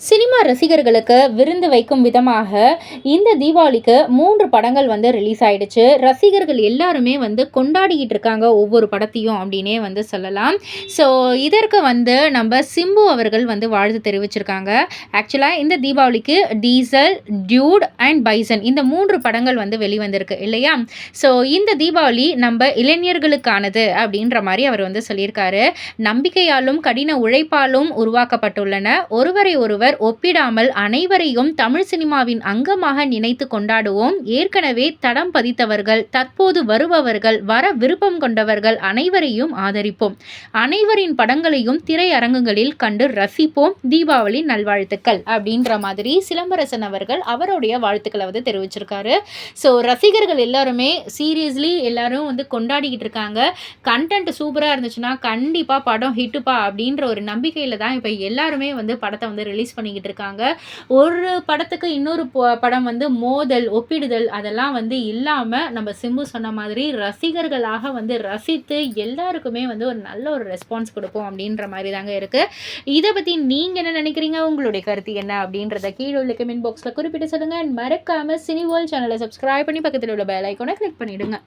Cinema ரசிகர்களுக்கு விருந்து வைக்கும் விதமாக இந்த தீபாவளிக்கு மூன்று படங்கள் வந்து ரிலீஸ் ஆகிடுச்சு ரசிகர்கள் எல்லாருமே வந்து கொண்டாடிக்கிட்டு இருக்காங்க ஒவ்வொரு படத்தையும் அப்படின்னே வந்து சொல்லலாம். ஸோ இதற்கு வந்து நம்ம சிம்பு அவர்கள் வந்து வாழ்த்து தெரிவிச்சிருக்காங்க. ஆக்சுவலாக இந்த தீபாவளிக்கு டீசல் டியூட் அண்ட் பைசன் இந்த மூன்று படங்கள் வந்து வெளிவந்திருக்கு இல்லையா? ஸோ இந்த தீபாவளி நம்ம இளைஞர்களுக்கானது அப்படின்ற மாதிரி அவர் வந்து சொல்லியிருக்காரு. நம்பிக்கையாலும் கடின உழைப்பாலும் உருவாக்கப்பட்டுள்ளன. ஒருவரை ஒருவர் ஒப்பிடாமல் அனைவரையும் தமிழ் சினிமாவின் அங்கமாக நினைத்து கொண்டாடுவோம். ஏற்கனவே தடம் பதித்தவர்கள் தற்போது வருபவர்கள் வர விருப்பம் கொண்டவர்கள் அனைவரையும் ஆதரிப்போம். அனைவரின் படங்களையும் திரையரங்குகளில் கண்டு ரசிப்போம். தீபாவளி நல்வாழ்த்துக்கள் அப்படின்ற மாதிரி சிலம்பரசன் அவர்கள் அவருடைய வாழ்த்துக்களை வந்து தெரிவிச்சிருக்காரு. ஸோ ரசிகர்கள் எல்லாருமே சீரியஸ்லி எல்லாரும் வந்து கொண்டாடிக்கிட்டு இருக்காங்க. கண்டென்ட் சூப்பராக இருந்துச்சுன்னா கண்டிப்பாக படம் ஹிட்டுப்பா அப்படின்ற ஒரு நம்பிக்கையில் தான் இப்போ எல்லாருமே வந்து படத்தை வந்து ரிலீஸ் ரிலீஸ் பண்ணிக்கிட்டு இருக்காங்க. ஒரு படத்துக்கு இன்னொரு படம் வந்து மோதல் ஒப்பிடுதல் அதெல்லாம் வந்து இல்லாமல் நம்ம சிம்பு சொன்ன மாதிரி ரசிகர்களாக வந்து ரசித்து எல்லாருக்குமே வந்து ஒரு நல்ல ஒரு ரெஸ்பான்ஸ் கொடுப்போம் அப்படின்ற மாதிரி தாங்க இருக்குது இதை பற்றி நீங்கள் என்ன நினைக்கிறீங்க? உங்களுடைய கருத்து என்ன? அப்படின்றத கீழே உள்ள கமெண்ட் பாக்ஸில் குறிப்பிட்டு சொல்லுங்கள் மறக்காமல் சினி வேர்ல்ட் சேனலை சப்ஸ்கிரைப் பண்ணி பக்கத்தில் உள்ள பெல் ஐக்கோனை கிளிக் பண்ணிவிடுங்க